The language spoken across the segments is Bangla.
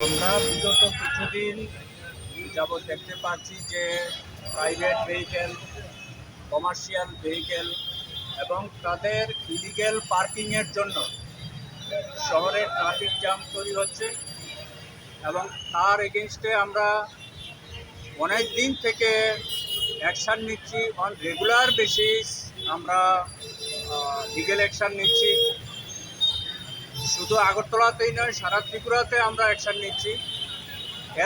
আমরা বিগত কিছুদিন যাবৎ দেখতে পাচ্ছি যে প্রাইভেট ভেহিকেল কমার্শিয়াল ভেহিকেল এবং তাদের ইলিগেল পার্কিংয়ের জন্য শহরে ট্রাফিক জ্যাম তৈরি হচ্ছে এবং তার এগেনস্টে আমরা অনেক দিন থেকে অ্যাকশান নিচ্ছি অন রেগুলার বেসিস আমরা লিগেল অ্যাকশান নিচ্ছি। শুধু আগরতলাতেই নয়, সারা ত্রিপুরাতে আমরা অ্যাকশন নিচ্ছি।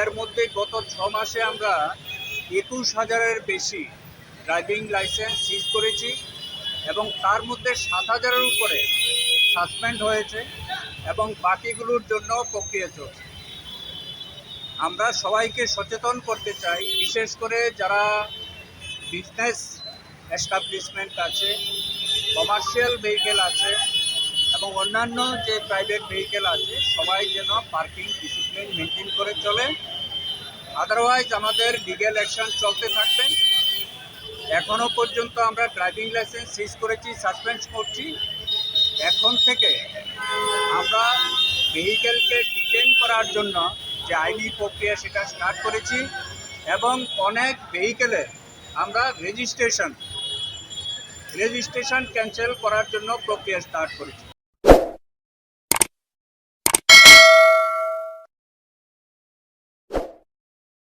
এর মধ্যে গত ছ মাসে আমরা একুশ হাজারের বেশি ড্রাইভিং লাইসেন্স সিজ করেছি এবং তার মধ্যে সাত হাজারের উপরে সাসপেন্ড হয়েছে এবং বাকিগুলোর জন্য প্রক্রিয়া চলছে। আমরা সবাইকে সচেতন করতে চাই, বিশেষ করে যারা বিজনেস এস্টাবলিশমেন্ট আছে কমার্শিয়াল ভেহিকেল আছে এবং অন্যান্য যে প্রাইভেট ভেহিকেল আছে, সবাই যেন পার্কিং ডিসিপ্লিন মেনটেন করে চলে। আদারওয়াইজ আমাদের লিগেল অ্যাকশন চলতে থাকবে। এখনও পর্যন্ত আমরা ড্রাইভিং লাইসেন্স সিজ করেছি সাসপেন্ড করছি। এখন থেকে আমরা ভেহিকেলকে ডিটেন করার জন্য যে আইনি প্রক্রিয়া সেটা স্টার্ট করেছি এবং অনেক ভেহিকেলের আমরা রেজিস্ট্রেশন রেজিস্ট্রেশন ক্যান্সেল করার জন্য প্রক্রিয়া স্টার্ট করেছি।